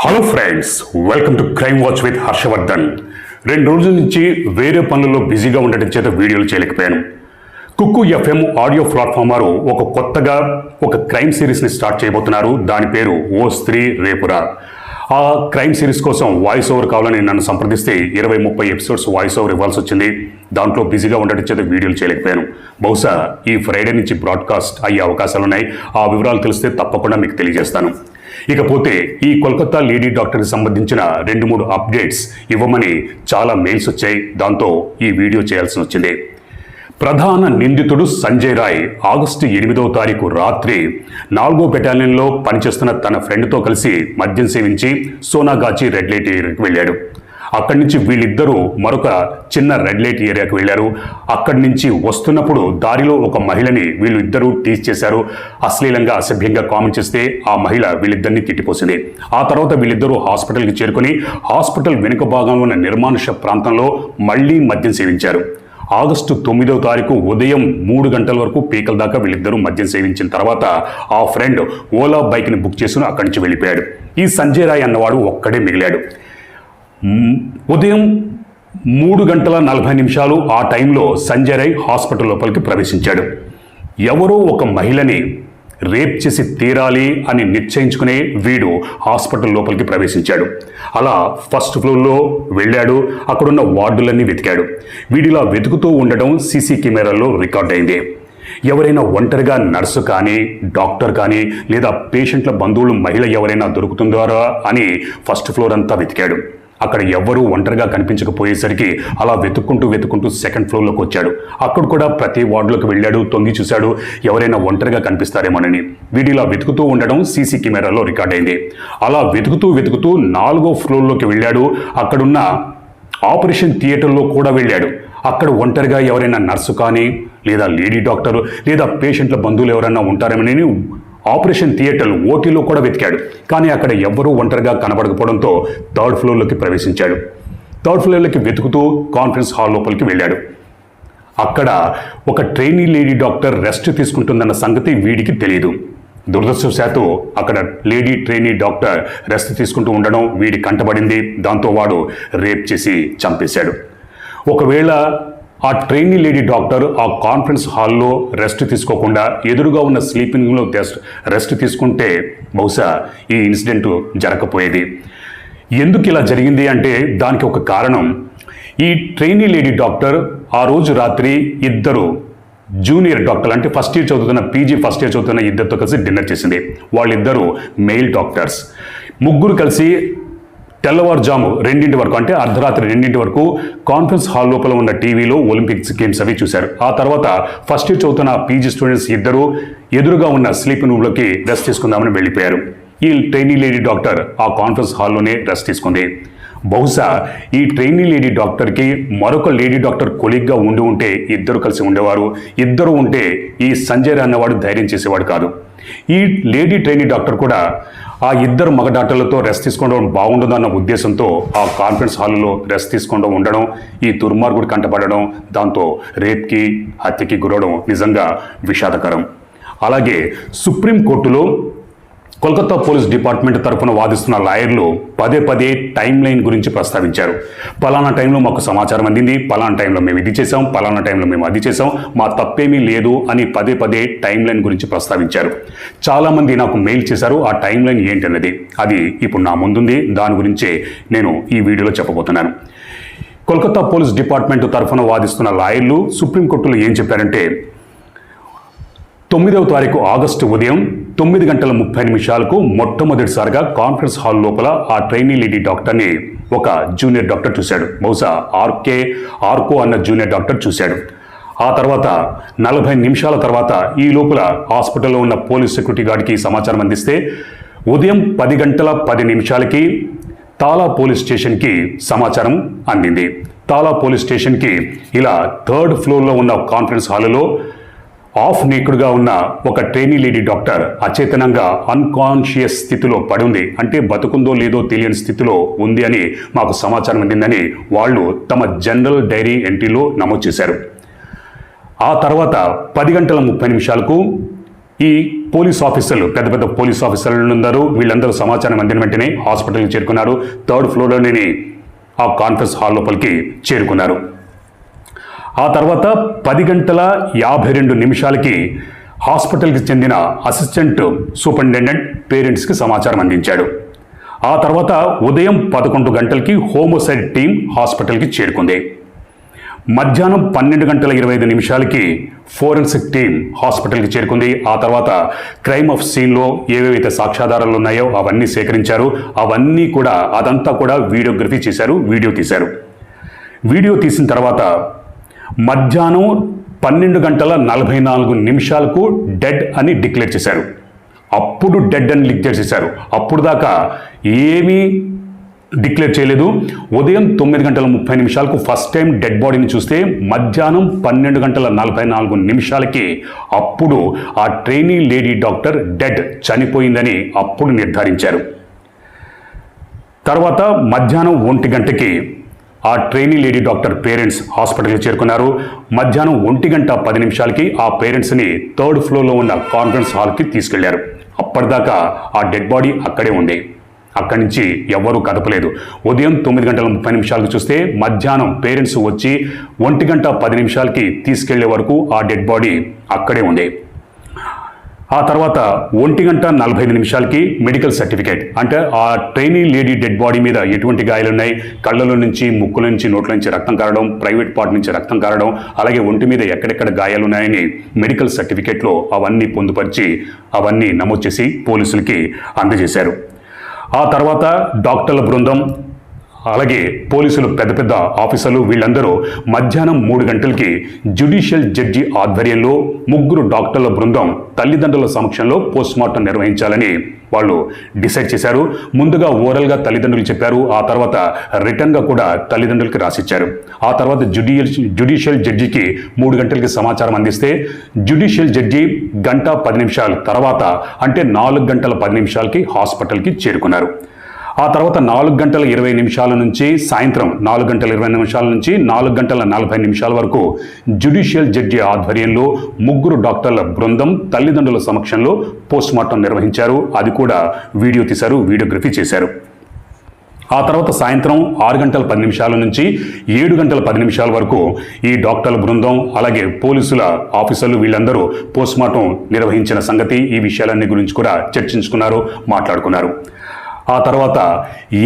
Hello friends welcome to crime watch with Harshavardhan రెండు రోజుల నుంచి వేరే పనుల్లో బిజీగా ఉండటం చేత వీడియోలు చేయలేకపోయాను. కుక్కు ఎఫ్ఎం ఆడియో ప్లాట్ఫామ్ వారు ఒక కొత్తగా ఒక క్రైమ్ సిరీస్ని స్టార్ట్ చేయబోతున్నారు. దాని పేరు ఓ స్త్రీ రేపురా. ఆ క్రైమ్ సిరీస్ కోసం వాయిస్ ఓవర్ కావాలని నన్ను సంప్రదిస్తే ఇరవై ముప్పై ఎపిసోడ్స్ వాయిస్ ఓవర్ ఇవ్వాల్సి వచ్చింది. దాంట్లో బిజీగా ఉండటం చేత వీడియోలు చేయలేకపోయాను. బహుశా ఈ ఫ్రైడే నుంచి బ్రాడ్కాస్ట్ అయ్యే అవకాశాలు ఉన్నాయి ఆ వివరాలు తెలిస్తే తప్పకుండా మీకు తెలియజేస్తాను. ఇకపోతే ఈ కోల్కతా లేడీ డాక్టర్కి సంబంధించిన రెండు మూడు అప్డేట్స్ ఇవ్వమని చాలా మెయిల్స్ వచ్చాయి. దాంతో ఈ వీడియో చేయాల్సి వచ్చింది. ప్రధాన నిందితుడు సంజయ్ రాయ్ ఆగస్టు ఎనిమిదవ తారీఖు రాత్రి నాలుగో బెటాలియన్లో పనిచేస్తున్న తన ఫ్రెండ్తో కలిసి మద్యం సేవించి సోనాగాచి రెడ్ లైట్ ఏరియాకి వెళ్ళాడు. అక్కడి నుంచి వీళ్ళిద్దరూ మరొక చిన్న రెడ్ లైట్ ఏరియాకు వెళ్ళారు. అక్కడి నుంచి వస్తున్నప్పుడు దారిలో ఒక మహిళని వీళ్ళు ఇద్దరూ టీజ్ చేశారు. అశ్లీలంగా అసభ్యంగా కామెంట్ చేస్తే ఆ మహిళ వీళ్ళిద్దరిని తిట్టిపోసింది. ఆ తర్వాత వీళ్ళిద్దరూ హాస్పిటల్కి చేరుకొని హాస్పిటల్ వెనుక భాగంలో ఉన్న నిర్మానుష ప్రాంతంలో మళ్ళీ మద్యం సేవించారు. ఆగస్టు తొమ్మిదవ తారీఖు ఉదయం మూడు గంటల వరకు పీకల దాకా వీళ్ళిద్దరూ మద్యం సేవించిన తర్వాత ఆ ఫ్రెండ్ ఓలా బైక్ని బుక్ చేసుకుని అక్కడి నుంచి వెళ్ళిపోయాడు. ఈ సంజయ్ రాయ్ అన్నవాడు ఒక్కడే మిగిలాడు. ఉదయం మూడు గంటల నలభై నిమిషాలు ఆ టైంలో సంజయ్ రాయ్ హాస్పిటల్ లోపలికి ప్రవేశించాడు. ఎవరో ఒక మహిళని రేప్ చేసి తీరాలి అని నిశ్చయించుకునే వీడు హాస్పిటల్ లోపలికి ప్రవేశించాడు. అలా ఫస్ట్ ఫ్లోర్లో వెళ్ళాడు. అక్కడున్న వార్డులన్నీ వెతికాడు. వీడిలా వెతుకుతూ ఉండడం సీసీ కెమెరాల్లో రికార్డ్ అయింది. ఎవరైనా ఒంటరిగా నర్సు కానీ డాక్టర్ కానీ లేదా పేషెంట్ల బంధువులు మహిళ ఎవరైనా దొరుకుతుందారా అని ఫస్ట్ ఫ్లోర్ అంతా వెతికాడు. అక్కడ ఎవ్వరూ ఒంటరిగా కనిపించకపోయేసరికి అలా వెతుక్కుంటూ వెతుక్కుంటూ సెకండ్ ఫ్లోర్లోకి వచ్చాడు. అక్కడ కూడా ప్రతి వార్డులోకి వెళ్ళాడు తొంగి చూశాడు. ఎవరైనా ఒంటరిగా కనిపిస్తారేమోనని. వీడిలా వెతుకుతూ ఉండడం సీసీ కెమెరాలో రికార్డ్ అయింది. అలా వెతుకుతూ వెతుకుతూ నాలుగో ఫ్లోర్లోకి వెళ్ళాడు. అక్కడున్న ఆపరేషన్ థియేటర్లో కూడా వెళ్ళాడు. అక్కడ ఒంటరిగా ఎవరైనా నర్సు కానీ లేదా లేడీ డాక్టరు లేదా పేషెంట్ల బంధువులు ఎవరైనా ఉంటారేమని ఆపరేషన్ థియేటర్ ఓటీలో కూడా వెతికాడు. కానీ అక్కడ ఎవ్వరూ ఒంటరిగా కనబడకపోవడంతో థర్డ్ ఫ్లోర్లోకి ప్రవేశించాడు. థర్డ్ ఫ్లోర్లోకి వెతుకుతూ కాన్ఫరెన్స్ హాల్ లోపలికి వెళ్ళాడు. అక్కడ ఒక ట్రైనీ లేడీ డాక్టర్ రెస్ట్ తీసుకుంటుందన్న సంగతి వీడికి తెలియదు దురదృష్టవశాత్తు అక్కడ లేడీ ట్రైనీ డాక్టర్ రెస్ట్ తీసుకుంటూ ఉండడం వీడి కంటబడింది. దాంతో వాడు రేప్ చేసి చంపేశాడు. ఒకవేళ ఆ ట్రైనీ లేడీ డాక్టర్ ఆ కాన్ఫరెన్స్ హాల్లో రెస్ట్ తీసుకోకుండా ఎదురుగా ఉన్న స్లీపింగ్లో రెస్ట్ తీసుకుంటే బహుశా ఈ ఇన్సిడెంట్ జరగకపోయేది. ఎందుకు ఇలా జరిగింది అంటే దానికి ఒక కారణం. ఈ ట్రైనీ లేడీ డాక్టర్ ఆ రోజు రాత్రి ఇద్దరు జూనియర్ డాక్టర్ అంటే ఫస్ట్ ఇయర్ చదువుతున్న పీజీ ఫస్ట్ ఇయర్ చదువుతున్న ఇద్దరితో కలిసి డిన్నర్ చేసింది. వాళ్ళిద్దరూ మెయిల్ డాక్టర్స్. ముగ్గురు కలిసి తెల్లవారుజాము రెండింటి వరకు అంటే అర్ధరాత్రి రెండింటి వరకు కాన్ఫరెన్స్ హాల్ లోపల ఉన్న టీవీలో ఒలింపిక్స్ గేమ్స్ అవి చూశారు. ఆ తర్వాత ఫస్ట్ ఇయర్ చదువుతున్న పీజీ స్టూడెంట్స్ ఇద్దరు ఎదురుగా ఉన్న స్లీపింగ్ రూమ్లోకి రెస్ట్ తీసుకుందామని వెళ్ళిపోయారు. ఈ ట్రైనీ లేడీ డాక్టర్ ఆ కాన్ఫరెన్స్ హాల్లోనే రెస్ట్ తీసుకుంది. బహుశా ఈ ట్రైనీ లేడీ డాక్టర్కి మరొక లేడీ డాక్టర్ కొలిగ్గా ఉండి ఉంటే ఇద్దరు కలిసి ఉండేవారు. ఇద్దరు ఉంటే ఈ సంజయ్ అన్నవాడు ధైర్యం చేసేవాడు కాదు. ఈ లేడీ ట్రైనీ డాక్టర్ కూడా ఆ ఇద్దరు మగ డాక్టర్లతో రెస్ట్ తీసుకోవడం బాగుండదన్న ఉద్దేశంతో ఆ కాన్ఫరెన్స్ హాల్లో రెస్ట్ తీసుకోవడం ఉండడం ఈ దుర్మార్గుడు కంటపడడం దాంతో రేప్కి హత్యకి గురవడం నిజంగా విషాదకరం. అలాగే సుప్రీంకోర్టులో కోల్కతా పోలీస్ డిపార్ట్మెంట్ తరఫున వాదిస్తున్న లాయర్లు పదే పదే టైం లైన్ గురించి ప్రస్తావించారు. పలానా టైంలో మాకు సమాచారం అందింది. పలానా టైంలో మేము ఇది చేసాం పలానా టైంలో మేము అది చేసాం మా తప్పేమీ లేదు అని పదే పదే టైం లైన్ గురించి ప్రస్తావించారు. చాలామంది నాకు మెయిల్ చేశారు. ఆ టైం లైన్ ఏంటన్నది. అది ఇప్పుడు నా ముందుంది. దాని గురించే నేను ఈ వీడియోలో చెప్పబోతున్నాను. కోల్కతా పోలీస్ డిపార్ట్మెంట్ తరఫున వాదిస్తున్న లాయర్లు సుప్రీంకోర్టులో ఏం చెప్పారంటే తొమ్మిదవ తారీఖు ఆగస్టు ఉదయం తొమ్మిది గంటల ముప్పై నిమిషాలకు మొట్టమొదటిసారిగా కాన్ఫరెన్స్ హాల్ లోపల ఆ ట్రైనీ లేడీ డాక్టర్ని ఒక జూనియర్ డాక్టర్ చూశాడు. బహుశా ఆర్కే ఆర్కో అన్న జూనియర్ డాక్టర్ చూశాడు. ఆ తర్వాత నలభై నిమిషాల తర్వాత ఈ లోపల హాస్పిటల్లో ఉన్న పోలీస్ సెక్యూరిటీ గార్డ్కి సమాచారం అందిస్తే ఉదయం పది గంటల పది నిమిషాలకి తాలా పోలీస్ స్టేషన్కి సమాచారం అందింది. తాలా పోలీస్ స్టేషన్కి ఇలా థర్డ్ ఫ్లోర్లో ఉన్న కాన్ఫరెన్స్ హాలులో ఆఫ్ నేకుడుగా ఉన్న ఒక ట్రైనీ లేడీ డాక్టర్ అచేతనంగా అన్కాన్షియస్ స్థితిలో పడి ఉంది అంటే బతుకుందో లేదో తెలియని స్థితిలో ఉంది అని మాకు సమాచారం అందిందని వాళ్ళు తమ జనరల్ డైరీ ఎంట్రీలో నమోదు చేశారు. ఆ తర్వాత పది గంటల ముప్పై నిమిషాలకు ఈ పోలీస్ ఆఫీసర్లు పెద్ద పెద్ద పోలీస్ ఆఫీసర్లు ఉన్నారు వీళ్ళందరూ సమాచారం అందిన వెంటనే హాస్పిటల్కి చేరుకున్నారు. థర్డ్ ఫ్లోర్లోని ఆ కాన్ఫరెన్స్ హాల్ లోపలికి చేరుకున్నారు. ఆ తర్వాత పది గంటల యాభై రెండు నిమిషాలకి హాస్పిటల్కి చెందిన అసిస్టెంట్ సూపరింటెండెంట్ పేరెంట్స్కి సమాచారం అందించాడు. ఆ తర్వాత ఉదయం పదకొండు గంటలకి హోమోసైడ్ టీం హాస్పిటల్కి చేరుకుంది. మధ్యాహ్నం పన్నెండు గంటల ఇరవై ఐదు నిమిషాలకి ఫోరెన్సిక్ టీం హాస్పిటల్కి చేరుకుంది. ఆ తర్వాత క్రైమ్ ఆఫ్ సీన్లో ఏవేవైతే సాక్ష్యాధారాలు ఉన్నాయో అవన్నీ సేకరించారు. అవన్నీ కూడా అదంతా కూడా వీడియోగ్రఫీ చేశారు వీడియో తీశారు. వీడియో తీసిన తర్వాత మధ్యాహ్నం పన్నెండు గంటల నలభై నాలుగు నిమిషాలకు డెడ్ అని డిక్లేర్ చేశారు. అప్పుడు డెడ్ అని డిక్లేర్ చేశారు అప్పుడు దాకా ఏమీ డిక్లేర్ చేయలేదు. ఉదయం తొమ్మిది గంటల ముప్పై నిమిషాలకు ఫస్ట్ టైం డెడ్ బాడీని చూస్తే మధ్యాహ్నం పన్నెండు గంటల నలభై నాలుగు నిమిషాలకి అప్పుడు ఆ ట్రైనింగ్ లేడీ డాక్టర్ డెడ్ చనిపోయిందని అప్పుడు నిర్ధారించారు. తర్వాత మధ్యాహ్నం ఒంటి గంటకి ఆ ట్రైనీ లేడీ డాక్టర్ పేరెంట్స్ హాస్పిటల్కి చేరుకున్నారు. మధ్యాహ్నం ఒంటి గంట పది నిమిషాలకి ఆ పేరెంట్స్ని థర్డ్ ఫ్లోర్లో ఉన్న కాన్ఫరెన్స్ హాల్కి తీసుకెళ్ళారు. అప్పటిదాకా ఆ డెడ్ బాడీ అక్కడే ఉంది అక్కడి నుంచి ఎవ్వరూ కదపలేదు. ఉదయం తొమ్మిది గంటల ముప్పై నిమిషాలకు చూస్తే మధ్యాహ్నం పేరెంట్స్ వచ్చి ఒంటి గంట పది నిమిషాలకి తీసుకెళ్ళే వరకు ఆ డెడ్ బాడీ అక్కడే ఉంది ఆ తర్వాత ఒంటి గంట నలభై ఐదు నిమిషాలకి మెడికల్ సర్టిఫికేట్. అంటే ఆ ట్రైనీ లేడీ డెడ్ బాడీ మీద ఎటువంటి గాయాలు ఉన్నాయి? కళ్ళలో నుంచి ముక్కుల నుంచి నోట్ల నుంచి రక్తం కారడం ప్రైవేట్ పార్ట్ నుంచి రక్తం కారడం అలాగే ఒంటి మీద ఎక్కడెక్కడ గాయాలు ఉన్నాయని మెడికల్ సర్టిఫికేట్లో అవన్నీ పొందుపరిచి అవన్నీ నమోదు చేసి పోలీసులకి అందజేశారు. ఆ తర్వాత డాక్టర్ల బృందం అలాగే పోలీసులు పెద్ద పెద్ద ఆఫీసర్లు వీళ్ళందరూ మధ్యాహ్నం మూడు గంటలకి జ్యుడిషియల్ జడ్జి ఆధ్వర్యంలో ముగ్గురు డాక్టర్ల బృందం తల్లిదండ్రుల సమక్షంలో పోస్ట్మార్టం నిర్వహించాలని వాళ్ళు డిసైడ్ చేశారు. ముందుగా ఓరల్గా తల్లిదండ్రులు చెప్పారు. ఆ తర్వాత రిటర్న్గా కూడా తల్లిదండ్రులకి రాసిచ్చారు. ఆ తర్వాత జ్యుడిషియల్ జ్యుడిషియల్ జడ్జికి మూడు గంటలకి సమాచారం అందిస్తే జ్యుడిషియల్ జడ్జి గంట పది నిమిషాల తర్వాత అంటే నాలుగు గంటల పది నిమిషాలకి హాస్పిటల్కి చేరుకున్నారు. ఆ తర్వాత నాలుగు గంటల ఇరవై నిమిషాల నుంచి సాయంత్రం నాలుగు గంటల ఇరవై నిమిషాల నుంచి నాలుగు గంటల నలభై నిమిషాల వరకు జ్యుడిషియల్ జడ్జి ఆధ్వర్యంలో ముగ్గురు డాక్టర్ల బృందం తల్లిదండ్రుల సమక్షంలో పోస్ట్మార్టం నిర్వహించారు. అది కూడా వీడియో తీశారు వీడియోగ్రఫీ చేశారు. ఆ తర్వాత సాయంత్రం ఆరు గంటల పది నిమిషాల నుంచి ఏడు గంటల పది నిమిషాల వరకు ఈ డాక్టర్ల బృందం అలాగే పోలీసుల ఆఫీసర్లు వీళ్ళందరూ పోస్ట్మార్టం నిర్వహించిన సంగతి ఈ విషయాలన్నీ గురించి కూడా చర్చించుకున్నారు మాట్లాడుకున్నారు. ఆ తర్వాత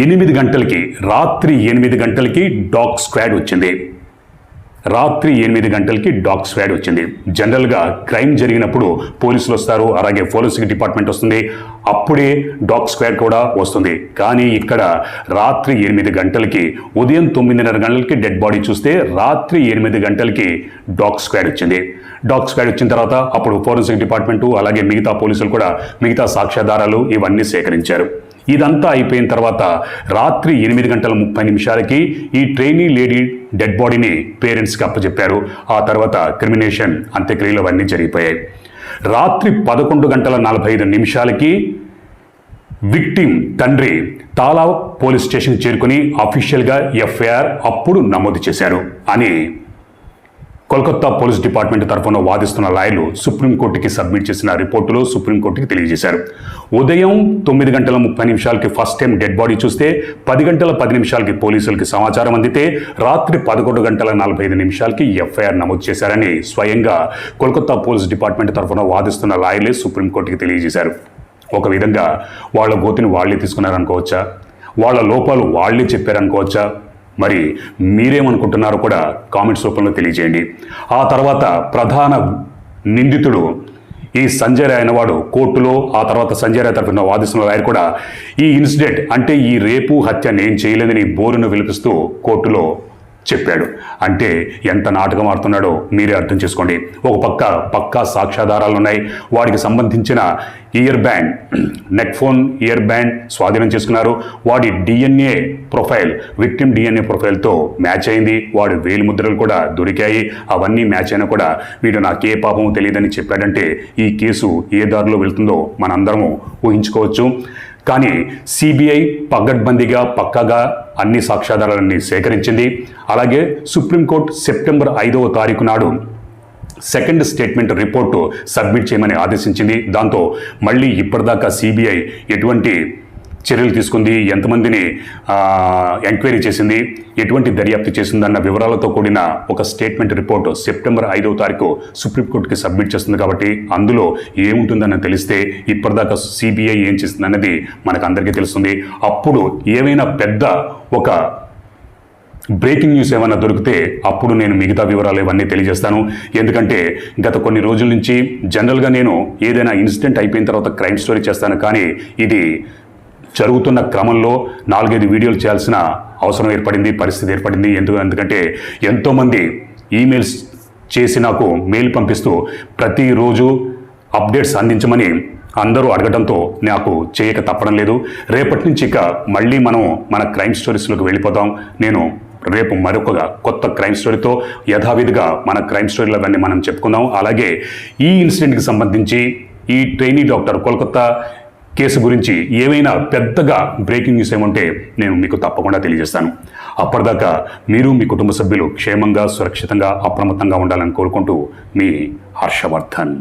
ఎనిమిది గంటలకి రాత్రి ఎనిమిది గంటలకి డాగ్ స్క్వాడ్ వచ్చింది. రాత్రి ఎనిమిది గంటలకి డాగ్ స్క్వాడ్ వచ్చింది. జనరల్గా క్రైమ్ జరిగినప్పుడు పోలీసులు వస్తారు అలాగే ఫోరెన్సిక్ డిపార్ట్మెంట్ వస్తుంది. అప్పుడే డాగ్ స్క్వాడ్ కూడా వస్తుంది. కానీ ఇక్కడ రాత్రి ఎనిమిది గంటలకి ఉదయం తొమ్మిదిన్నర గంటలకి డెడ్ బాడీ చూస్తే రాత్రి ఎనిమిది గంటలకి డాగ్ స్క్వాడ్ వచ్చింది. డాగ్ స్క్వాడ్ వచ్చిన తర్వాత అప్పుడు ఫోరెన్సిక్ డిపార్ట్మెంటు అలాగే మిగతా పోలీసులు కూడా మిగతా సాక్ష్యాధారాలు ఇవన్నీ సేకరించారు. ఇదంతా అయిపోయిన తర్వాత రాత్రి ఎనిమిది గంటల ముప్పై నిమిషాలకి ఈ ట్రైనీ లేడీ డెడ్ బాడీని పేరెంట్స్కి అప్పచెప్పారు ఆ తర్వాత క్రిమినేషన్ అంత్యక్రియలు అవన్నీ జరిగిపోయాయి. రాత్రి పదకొండు గంటల నలభై ఐదు నిమిషాలకి విక్టిమ్ తండ్రి తాలా పోలీస్ స్టేషన్ చేరుకుని అఫీషియల్గా ఎఫ్ఐఆర్ అప్పుడు నమోదు చేశారు అని కోల్కతా పోలీస్ డిపార్ట్మెంట్ తరఫున వాదిస్తున్న లాయర్లు సుప్రీంకోర్టుకి సబ్మిట్ చేసిన రిపోర్టులో సుప్రీంకోర్టుకి తెలియజేశారు. ఉదయం తొమ్మిది గంటల ముప్పై నిమిషాలకి ఫస్ట్ టైం డెడ్ బాడీ చూస్తే పది గంటల పది నిమిషాలకి పోలీసులకి సమాచారం అందితే రాత్రి పదకొండు గంటల నలభై ఐదు నిమిషాలకి ఎఫ్ఐఆర్ నమోదు చేశారని స్వయంగా కోల్కతా పోలీస్ డిపార్ట్మెంట్ తరఫున వాదిస్తున్న లాయర్లే సుప్రీంకోర్టుకి తెలియజేశారు. ఒక విధంగా వాళ్ళ గోతిని వాళ్ళే తీసుకున్నారనుకోవచ్చా? వాళ్ళ లోపాలు వాళ్ళే చెప్పారనుకోవచ్చా? మరి మీరేమనుకుంటున్నారో కూడా కామెంట్స్ రూపంలో తెలియజేయండి. ఆ తర్వాత ప్రధాన నిందితుడు ఈ సంజయ్ రాయ్ అనేవాడు కోర్టులో ఆ తర్వాత సంజయ్ రాయ్ తరఫున వాదిస్తున్న లాయర్ కూడా ఈ ఇన్సిడెంట్ అంటే ఈ రేపు హత్య నేను చేయలేదని బోరును విలిపిస్తూ కోర్టులో చెప్పాడు. అంటే ఎంత నాటకం ఆడుతున్నాడో మీరే అర్థం చేసుకోండి. ఒక పక్క పక్కా సాక్ష్యాధారాలు ఉన్నాయి. వాడికి సంబంధించిన ear band neck phone ear band స్వాధీనం చేసుకున్నారు. వాడి డిఎన్ఏ ప్రొఫైల్ విక్టిమ్ డిఎన్ఏ ప్రొఫైల్తో మ్యాచ్ అయింది. వాడి వేలి ముద్రలు కూడా దొరికాయి. అవన్నీ మ్యాచ్ అయినా కూడా వీడు నాకే పాపం తెలియదని చెప్పాడంటే ఈ కేసు ఏ దారిలో వెళ్తుందో మనందరము ఊహించుకోవచ్చు. కానీ సిబిఐ పగడ్బందీగా పక్కాగా అన్ని సాక్ష్యాధారాలన్నీ సేకరించింది. అలాగే సుప్రీంకోర్టు సెప్టెంబర్ ఐదవ తారీఖు నాడు సెకండ్ స్టేట్మెంట్ రిపోర్టు సబ్మిట్ చేయమని ఆదేశించింది. దాంతో మళ్ళీ ఇప్పటిదాకా సిబిఐ ఎటువంటి చర్యలు తీసుకుంది ఎంతమందిని ఎంక్వైరీ చేసింది ఎటువంటి దర్యాప్తు చేసిందన్న వివరాలతో కూడిన ఒక స్టేట్మెంట్ రిపోర్ట్ సెప్టెంబర్ ఐదవ తారీఖు సుప్రీంకోర్టుకి సబ్మిట్ చేస్తుంది కాబట్టి అందులో ఏముంటుందని తెలిస్తే ఇప్పటిదాకా సిబిఐ ఏం చేస్తుంది మనకు అందరికీ తెలుస్తుంది. అప్పుడు ఏమైనా పెద్ద ఒక బ్రేకింగ్ న్యూస్ ఏమైనా దొరికితే అప్పుడు నేను మిగతా వివరాలు ఇవన్నీ తెలియజేస్తాను. ఎందుకంటే గత కొన్ని రోజుల నుంచి జనరల్గా నేను ఏదైనా ఇన్సిడెంట్ అయిపోయిన తర్వాత క్రైమ్ స్టోరీ చేస్తాను. కానీ ఇది జరుగుతున్న క్రమంలో నాలుగైదు వీడియోలు చేయాల్సిన అవసరం ఏర్పడింది పరిస్థితి ఏర్పడింది. ఎందుకు ఎందుకంటే ఎంతోమంది ఈమెయిల్స్ చేసి నాకు మెయిల్ పంపిస్తూ ప్రతిరోజు అప్డేట్స్ అందించమని అందరూ అడగడంతో నాకు చేయక తప్పడం లేదు. రేపటి నుంచి ఇక మళ్ళీ మనం మన క్రైమ్ స్టోరీస్లోకి వెళ్ళిపోతాం నేను రేపు మరొక కొత్త క్రైమ్ స్టోరీతో యథావిధిగా మన క్రైమ్ స్టోరీలు అవన్నీ మనం చెప్పుకుందాం. అలాగే ఈ ఇన్సిడెంట్కి సంబంధించి ఈ ట్రైనీ డాక్టర్ కోల్కత్తా కేసు గురించి ఏమైనా పెద్దగా బ్రేకింగ్ న్యూస్ ఏమంటే నేను మీకు తప్పకుండా తెలియజేస్తాను. అప్పటిదాకా మీరు మీ కుటుంబ సభ్యులు క్షేమంగా సురక్షితంగా అప్రమత్తంగా ఉండాలని కోరుకుంటూ మీ హర్షవర్ధన్.